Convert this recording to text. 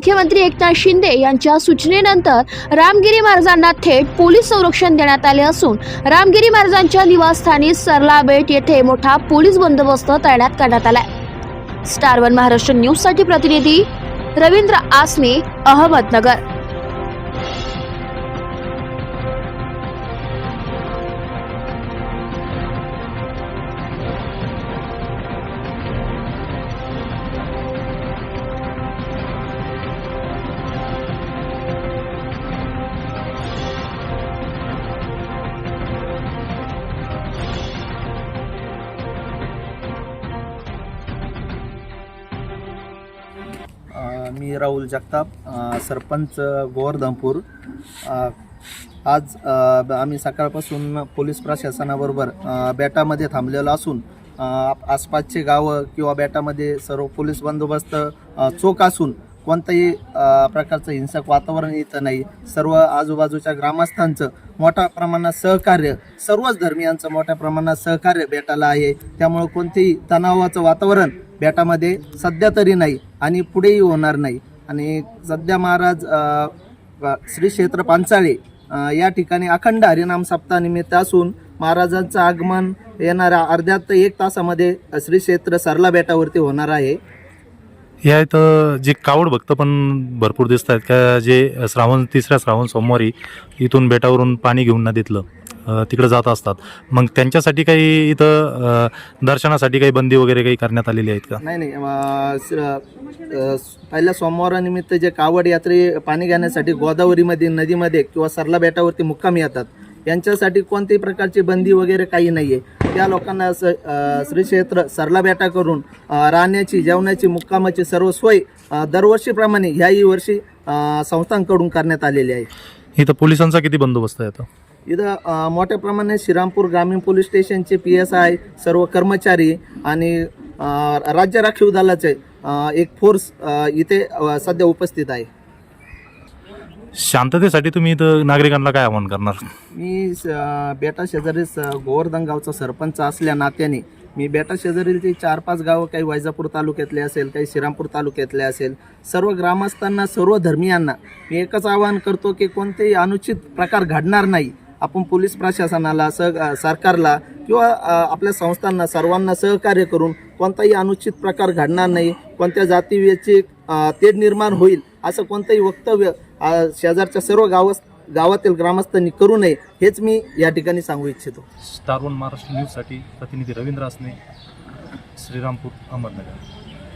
मुख्यमंत्री एकनाथ शिंदे यांच्या सूचनेनंतर रामगिरी महाराजांना थेट पोलीस संरक्षण देण्यात आले असून रामगिरी महाराजांच्या निवासस्थानी सरला बेट येथे मोठा पोलीस बंदोबस्त तैनात करण्यात आलाय. स्टार वन महाराष्ट्र न्यूजसाठी प्रतिनिधी रवींद्र आसने अहमदनगर. मी राहुल जगताप सरपंच गोवर्धनपूर. आज आम्ही सकाळपासून पोलीस प्रशासनाबरोबर बेटामध्ये थांबलेलो असून आसपासचे गावं किंवा बेटामध्ये सर्व पोलीस बंदोबस्त चोख असून कोणतंही प्रकारचं हिंसक वातावरण इथं नाही. सर्व आजूबाजूच्या ग्रामस्थांचं मोठ्या प्रमाणात सहकार्य सर्वच धर्मियांचं मोठ्या प्रमाणात सहकार्य बेटाला आहे. त्यामुळं कोणतेही तणावाचं वातावरण बेटामध्ये सध्या तरी नाही आणि पुढेही होणार नाही. आणि सध्या महाराज श्री क्षेत्र पांचाळे या ठिकाणी अखंड हरिनाम सप्ताहानिमित्त असून महाराजांचं आगमन येणाऱ्या अर्ध्यात एक तासामध्ये श्री क्षेत्र सरला बेटावरती होणार आहे. या इथं जे कावड भक्त पण भरपूर दिसत आहेत का जे श्रावण तिसऱ्या श्रावण सोमवारी इथून बेटावरून पाणी घेऊन नदीतलं अ, तिकडे जात असतात. मग त्यांच्यासाठी काही इथं दर्शनासाठी काही बंदी वगैरे काही करण्यात आलेली आहेत का? नाही नाही पहिल्या सोमवारानिमित्त जे कावड यात्रे पाणी घेण्यासाठी गोदावरीमध्ये नदीमध्ये किंवा सरला बेटावरती मुक्काम येतात यांच्यासाठी कोणत्याही प्रकारची बंदी वगैरे काही नाही आहे त्या लोकांना श्री क्षेत्र सरला बेटा करून राहण्याची जेवणाची मुक्कामाची सर्व सोय दरवर्षीप्रमाणे ह्याही वर्षी संस्थांकडून करण्यात आलेली आहे. इथं पोलिसांचा किती बंदोबस्त आहे आता? इथं मोठ्या प्रमाणात श्रीरामपूर ग्रामीण पोलीस स्टेशनचे पी एस आय सर्व कर्मचारी आणि राज्य राखीव दलाचे एक फोर्स इथे सध्या उपस्थित आहे. शांततेसाठी तुम्ही इथं नागरिकांना काय आवाहन करणार? मी स- बेटा शेजारीच अ, गोवर्धन गावचा सरपंच असल्या नात्याने मी बेटा शेजारील चार पाच गावं काही वैजापूर तालुक्यातले असेल काही श्रीरामपूर तालुक्यातले असेल सर्व ग्रामस्थांना सर्व धर्मियांना मी एकच आवाहन करतो की कोणतेही अनुचित प्रकार घडणार नाही. आपण पोलीस प्रशासनाला सह अ, सरकारला किंवा अ, आपल्या संस्थांना सर्वांना सहकार्य करून कोणताही अनुचित प्रकार घडणार नाही. कोणत्या जातीवेचे तेढ निर्माण होईल. असं कोणतंही वक्तव्य शेजारच्या सर्व गाव गावातील ग्रामस्थांनी करू नये हेच मी या ठिकाणी सांगू इच्छितो. स्टार वन महाराष्ट्र न्यूजसाठी प्रतिनिधी रवींद्र असणे श्रीरामपूर अहमदनगर.